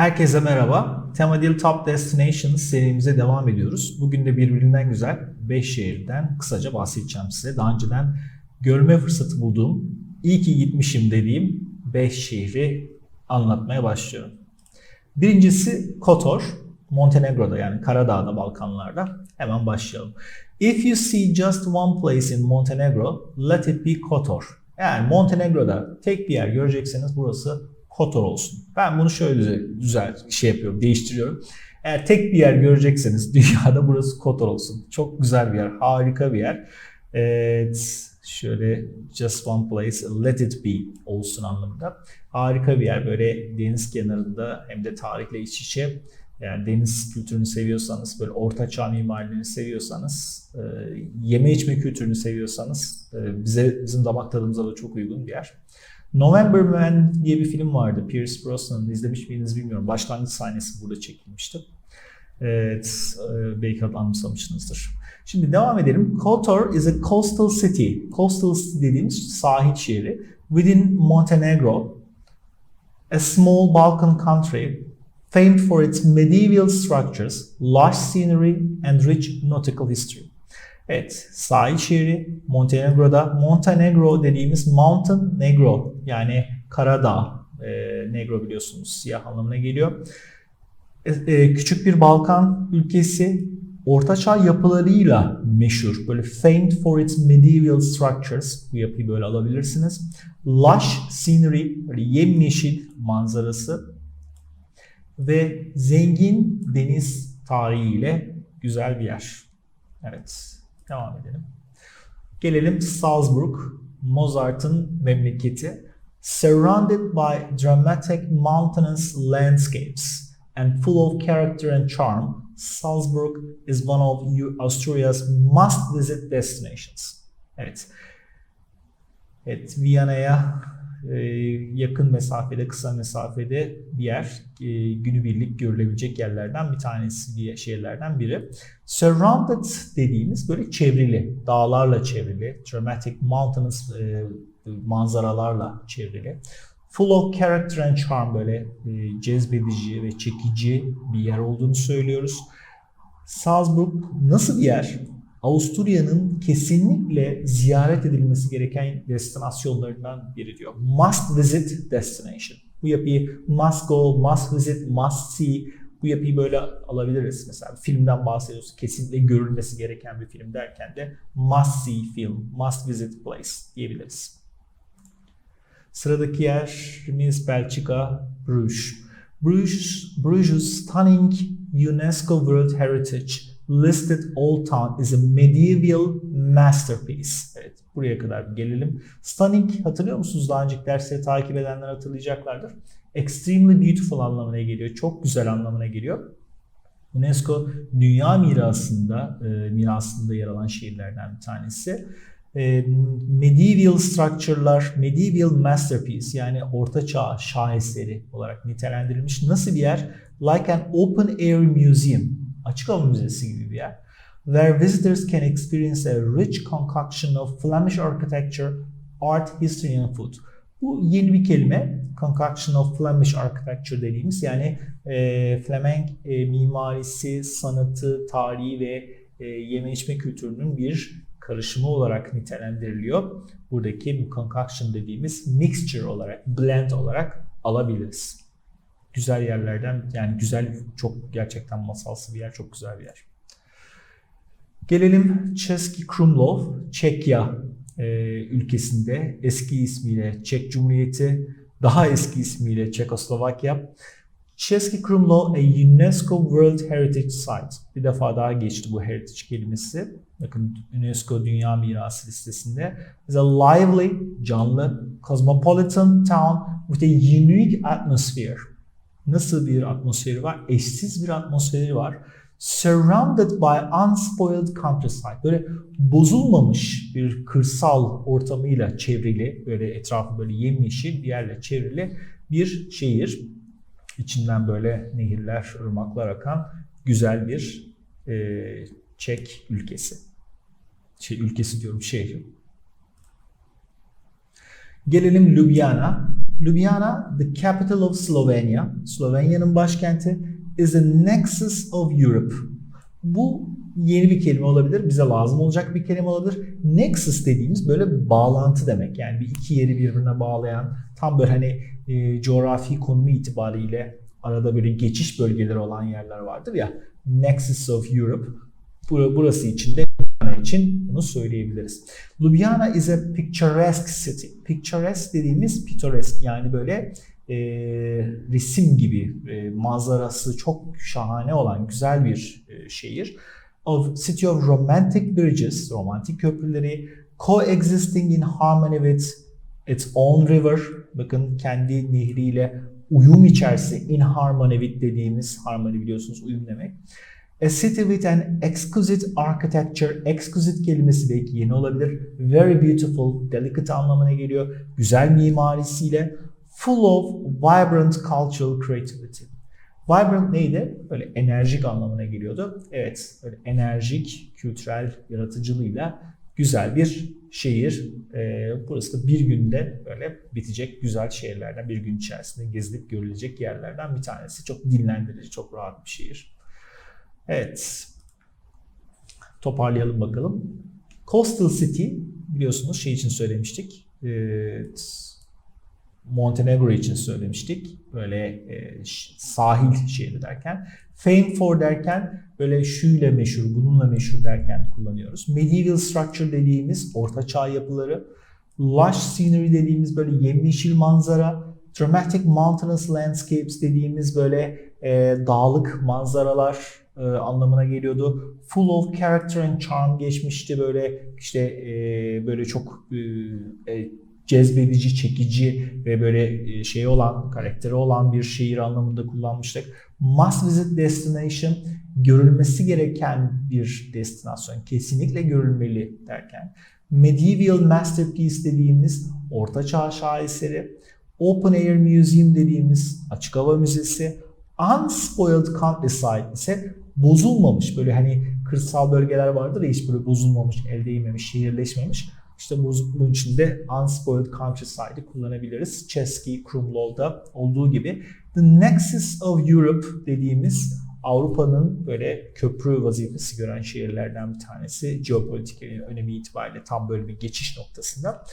Herkese merhaba. Temadil Top Destinations serimize devam ediyoruz. Bugün de birbirinden güzel 5 şehirden kısaca bahsedeceğim size. Daha önceden görme fırsatı bulduğum, iyi ki gitmişim dediğim 5 şehri anlatmaya başlıyorum. Birincisi Kotor, Montenegro'da yani Karadağ'da, Balkanlarda. Hemen başlayalım. If you see just one place in Montenegro, let it be Kotor. Yani Montenegro'da tek bir yer görecekseniz burası Kotor olsun. Ben bunu şöyle güzel şey yapıyorum, değiştiriyorum. Eğer tek bir yer görecekseniz dünyada burası Kotor olsun. Çok güzel bir yer, harika bir yer. Evet, şöyle just one place, let it be olsun anlamında. Harika bir yer, böyle deniz kenarında hem de tarihle iç içe. Yani deniz kültürünü seviyorsanız, böyle orta çağ mimariliğini seviyorsanız, e, yeme içme kültürünü seviyorsanız e, bize bizim damak tadımıza da çok uygun bir yer. November Man diye bir film vardı. Pierce Brosnan'ın izlemiş miydiniz bilmiyorum. Başlangıç sahnesi burada çekilmişti. Evet, e, belki anımsamışsınızdır. Şimdi devam edelim. Kotor is a coastal city. Coastal city dediğimiz sahil şehri. Within Montenegro, a small Balkan country famed for its medieval structures, lush scenery and rich nautical history. Evet, sahil şehri Montenegro'da. Montenegro dediğimiz Mountain Negro yani Karadağ. E, Negro biliyorsunuz siyah anlamına geliyor. E, e, küçük bir Balkan ülkesi. Ortaçağ yapılarıyla meşhur. Böyle famed for its medieval structures. Bu yapıyı böyle alabilirsiniz. Lush scenery, böyle yemyeşil manzarası ve zengin deniz tarihiyle güzel bir yer. Evet, devam edelim. Gelelim Salzburg, Mozart'ın memleketi. Surrounded by dramatic mountainous landscapes and full of character and charm, Salzburg is one of Austria's must-visit destinations. Evet. Evet, Viyana'ya yakın mesafede, kısa mesafede bir yer. E, günübirlik görülebilecek yerlerden bir tanesi, bir şehirlerden biri. Surrounded dediğimiz böyle çevrili, dağlarla çevrili, dramatic mountainous e, manzaralarla çevrili. Full of character and charm böyle cezbedici ve çekici bir yer olduğunu söylüyoruz. Salzburg nasıl bir yer? Avusturya'nın kesinlikle ziyaret edilmesi gereken destinasyonlarından biri diyor. Must visit destination. Bu yapıyı must go, must visit, must see. Bu yapıyı böyle alabiliriz. Mesela filmden bahsediyoruz. Kesinlikle görülmesi gereken bir film derken de must see film, must visit place diyebiliriz. Sıradaki yerimiz Belçika, Bruges. Bruges, Bruges stunning UNESCO World Heritage listed Old Town is a medieval masterpiece. Evet, buraya kadar gelelim. Stunning hatırlıyor musunuz? Daha önceki dersleri takip edenler hatırlayacaklardır. Extremely beautiful anlamına geliyor. Çok güzel anlamına geliyor. UNESCO Dünya Mirası'nda e, mirasında yer alan şehirlerden bir tanesi. E, medieval structure'lar, medieval masterpiece yani orta çağ şaheseri olarak nitelendirilmiş. Nasıl bir yer? Like an open air museum açık hava müzesi gibi bir yer. Where visitors can experience a rich concoction of Flemish architecture, art, history and food. Bu yeni bir kelime. Concoction of Flemish architecture dediğimiz yani e, Flemenk e, mimarisi, sanatı, tarihi ve e, yeme içme kültürünün bir karışımı olarak nitelendiriliyor. Buradaki bu concoction dediğimiz mixture olarak, blend olarak alabiliriz güzel yerlerden yani güzel çok gerçekten masalsı bir yer çok güzel bir yer. Gelelim Český Krumlov, Çekya e, ülkesinde eski ismiyle Çek Cumhuriyeti, daha eski ismiyle Çekoslovakya. Český Krumlov a UNESCO World Heritage Site. Bir defa daha geçti bu heritage kelimesi. Bakın UNESCO Dünya Mirası listesinde. Is a lively, canlı, cosmopolitan town with a unique atmosphere nasıl bir atmosferi var? Eşsiz bir atmosferi var. Surrounded by unspoiled countryside. Böyle bozulmamış bir kırsal ortamıyla çevrili, böyle etrafı böyle yemyeşil bir yerle çevrili bir şehir. İçinden böyle nehirler, ırmaklar akan güzel bir e, Çek ülkesi. Şey, ülkesi diyorum şehri. Gelelim Ljubljana. Ljubljana, the capital of Slovenia. Slovenya'nın başkenti is the nexus of Europe. Bu yeni bir kelime olabilir. Bize lazım olacak bir kelime olabilir. Nexus dediğimiz böyle bağlantı demek. Yani bir iki yeri birbirine bağlayan tam böyle hani e, coğrafi konumu itibariyle arada böyle geçiş bölgeleri olan yerler vardır ya. Nexus of Europe. Bur- Burası için de için bunu söyleyebiliriz. Ljubljana is a picturesque city. Picturesque dediğimiz pittoresque yani böyle e, resim gibi e, manzarası çok şahane olan güzel bir e, şehir. Of city of romantic bridges, romantik köprüleri, coexisting in harmony with its own river. Bakın kendi nehriyle uyum içerisinde in harmony with dediğimiz harmony biliyorsunuz uyum demek. A city with an exquisite architecture. Exquisite kelimesi belki yeni olabilir. Very beautiful, delicate anlamına geliyor. Güzel mimarisiyle. Full of vibrant cultural creativity. Vibrant neydi? Böyle enerjik anlamına geliyordu. Evet, böyle enerjik, kültürel yaratıcılığıyla güzel bir şehir. Ee, burası da bir günde böyle bitecek güzel şehirlerden, bir gün içerisinde gezilip görülecek yerlerden bir tanesi. Çok dinlendirici, çok rahat bir şehir. Evet. Toparlayalım bakalım. Coastal City biliyorsunuz şey için söylemiştik. Evet. Montenegro için söylemiştik. Böyle e, sahil şehri derken. Fame for derken böyle şuyla meşhur, bununla meşhur derken kullanıyoruz. Medieval structure dediğimiz ortaçağ yapıları. Lush scenery dediğimiz böyle yemyeşil manzara. Dramatic mountainous landscapes dediğimiz böyle e, dağlık manzaralar e, anlamına geliyordu. Full of character and charm geçmişti böyle işte e, böyle çok e, e, cezbedici, çekici ve böyle e, şey olan, karakteri olan bir şehir anlamında kullanmıştık. Must visit destination görülmesi gereken bir destinasyon. Kesinlikle görülmeli derken. Medieval masterpiece dediğimiz ortaçağ şaheseri. Open Air Museum dediğimiz açık hava müzesi. Unspoiled countryside ise bozulmamış böyle hani kırsal bölgeler vardır ya hiç böyle bozulmamış, el değmemiş, şehirleşmemiş. İşte bu, bunun için de Unspoiled Countryside'ı kullanabiliriz. Chesky, Krumlov'da olduğu gibi. The Nexus of Europe dediğimiz Avrupa'nın böyle köprü vazifesi gören şehirlerden bir tanesi. Jeopolitik önemi itibariyle tam böyle bir geçiş noktasında.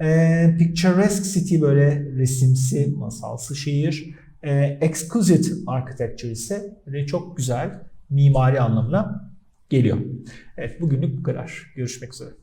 Ee, picturesque City böyle resimsi, masalsı şehir. Ee, exquisite Architecture ise böyle çok güzel mimari anlamına geliyor. Evet bugünlük bu kadar. Görüşmek üzere.